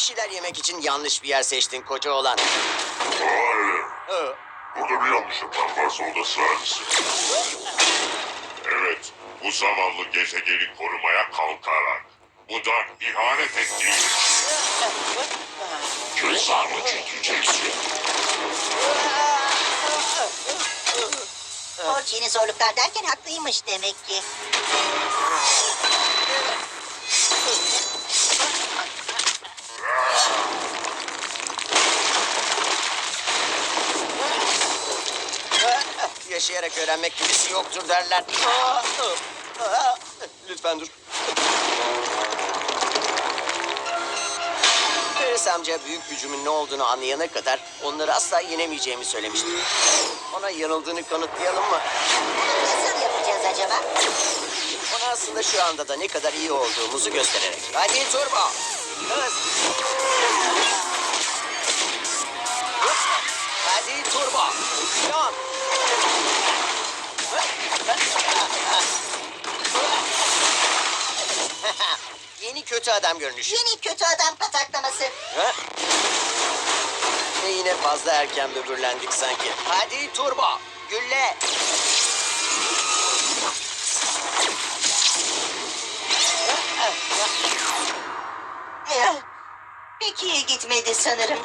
Bir şeyler yemek için yanlış bir yer seçtin koca oğlan. Hayır. Hı. Burada bir yanlışlıklar varsa o da sensin. Evet, bu zavallı gezegeni korumaya kalkarak. Bu da ihanet ettiğin Cezanı çekeceksin. Yeni zorluklar derken haklıymış demek ki. Yaşayarak öğrenmek gibisi yoktur derler. Lütfen dur. Ferris amca büyük gücümün ne olduğunu anlayana kadar onları asla yenemeyeceğimi söylemişti. Ona yanıldığını kanıtlayalım mı? Nasıl yapacağız acaba? Ona aslında şu anda da ne kadar iyi olduğumuzu göstererek. Hadi turbo. Hız. Hadi turbo. Yan. Yeni kötü adam görünüşü. Yeni kötü adam pataklaması. Ha? Ve yine fazla erken böbürlendik sanki. Hadi turbo. Gülle. Pek iyi gitmedi sanırım.